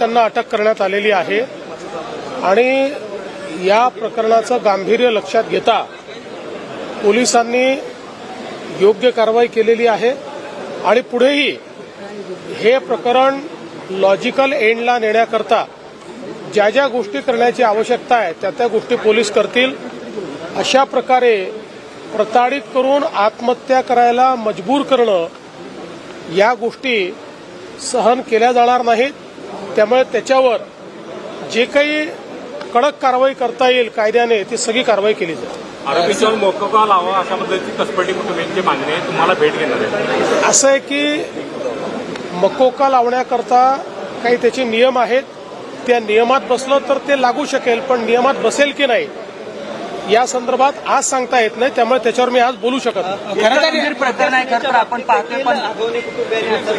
त्यांना अटक करण्यात आलेली आहे. आणि या प्रकरणाचं गांभीर्य लक्षात घेता पोलिसांनी योग्य कारवाई केलेली आहे. आणि पुढेही हे प्रकरण लॉजिकल एंडला नेण्याकरता ज्या ज्या गोष्टी करण्याची आवश्यकता आहे त्या त्या गोष्टी पोलीस करतील. अशा प्रकारे प्रताडित करून आत्महत्या करायला मजबूर करणं या गोष्टी सहन केल्या जाणार नाहीत. त्यामुळे त्याच्यावर जे काही कडक कारवाई करता येईल कायद्याने ती सगळी कारवाई केली जाईल. आरोपींच्यावर मोकोका लावा अशा पद्धतीची कसपटी कुटुंबियांची मागणी आहे तुम्हाला भेट घेणार आहे. असं आहे की मकोका लावण्याकरता काही त्याचे नियम आहेत. त्या नियमात बसलं तर ते लागू शकेल पण नियमात बसेल की नाही या संदर्भात आज सांगता येत नाही त्यामुळे त्याच्यावर मी आज बोलू शकत नाही. खरं तर गंभीर प्रकरण आहे खरं तर आपण पाहतोय पण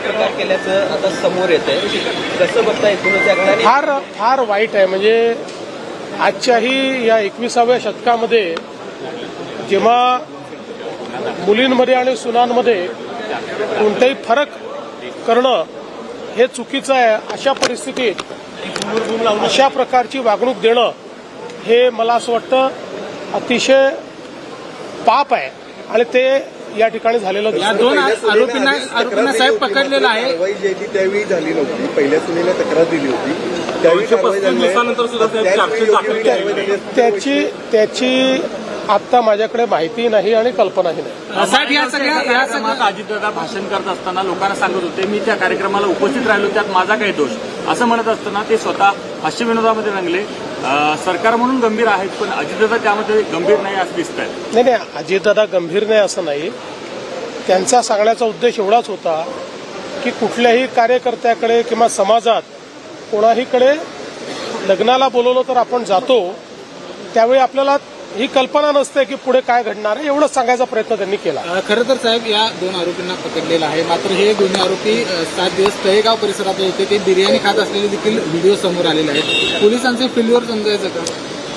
प्रकार केल्याचं आता समोर येत आहे कसं बघता एकूणच फार फार वाईट आहे. म्हणजे आजच्याही या एकविसाव्या शतकामध्ये जेव्हा मुलींमध्ये आणि सुनांमध्ये कोणताही फरक करणं हे चुकीचं आहे अशा परिस्थितीत अशा प्रकारची वागणूक देणं हे मला असं वाटतं अतिशय पाप आहे. आणि ते या ठिकाणी झालेलं या दोन आरोपींना आरोपींना साहेब पकडलेला आहे. कारवाई जी आहे ती त्यावेळी झाली नव्हती. पहिल्या सुनेला तक्रार दिली होती. त्यावेळी दोनशे कारवाई पस्तीस झाली नाही. दिवसानंतर सुद्धा साहेब त्यावेळी चार्जशीट योग्य दाखल कारवाई केली. झाली असती. त्याची त्याची आत्ता माझ्याकडे माहिती नाही आणि कल्पनाही नाही. साहेब या सगळ्या या सगळ्या कार्यक्रमात अजितदादा भाषण करत असताना लोकांना सांगत होते मी त्या कार्यक्रमाला उपस्थित राहिलो त्यात माझा काही दोष. असं म्हणत असताना ते स्वतः हास्यविनोदामध्ये रंगले. सरकार म्हणून गंभीर आहेत पण अजितदादा त्यामध्ये गंभीर नाही असं दिसत आहे नाही नाही अजितदादा गंभीर नाही असं नाही. त्यांचा सांगण्याचा उद्देश एवढाच होता की कुठल्याही कार्यकर्त्याकडे किंवा समाजात कोणाहीकडे लग्नाला बोलवलं तर आपण जातो त्यावेळी आपल्याला ही कल्पना नसते की पुढे काय घडणार आहे एवढंच सांगायचा प्रयत्न त्यांनी केला. खरं तर साहेब या दोन आरोपींना पकडलेलं आहे. मात्र हे दोन्ही आरोपी सात दिवस तळेगाव परिसरात होते. ते बिर्याणी खात असलेले देखील व्हिडिओ समोर आलेले आहेत. पोलिसांचे फिल्डवर समजायचं का?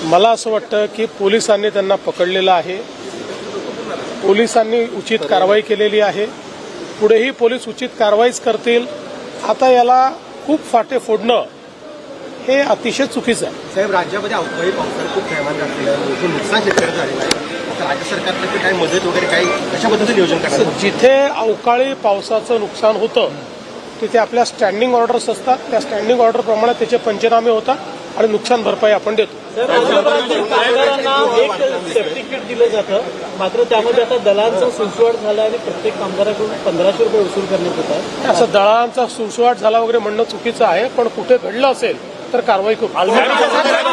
मला असं वाटतं की पोलिसांनी त्यांना पकडलेलं आहे. पोलिसांनी उचित कारवाई केलेली आहे. पुढेही पोलीस उचित कारवाईच करतील. आता याला खूप फाटे फोडणं हे अतिशय चुकीचं आहे. साहेब राज्यामध्ये अवकाळी पावसाने खूप थैमान घातलेलं मोठं नुकसान शेतकऱ्याचं झालेलं आहे. आता राज्य सरकारतर्फे काही मदत वगैरे काही कशा पद्धतीचं नियोजन करणार? जिथे अवकाळी पावसाचं नुकसान होतं तिथे आपल्या स्टँडिंग ऑर्डर्स असतात. त्या स्टँडिंग ऑर्डरप्रमाणे त्याचे पंचनामे होतात आणि नुकसान भरपाई आपण देतो. एक सेफ्टी किट दिलं जातं. मात्र त्यामध्ये आता दलांचा सुसवाट झाला आणि प्रत्येक कामगाराकडून पंधराशे रुपये वसूल करण्यात येत आहे असं दळांचा सुळसुळाट झाला वगैरे म्हणणं चुकीचं आहे पण कुठे घडलं असेल तर कारवाई करू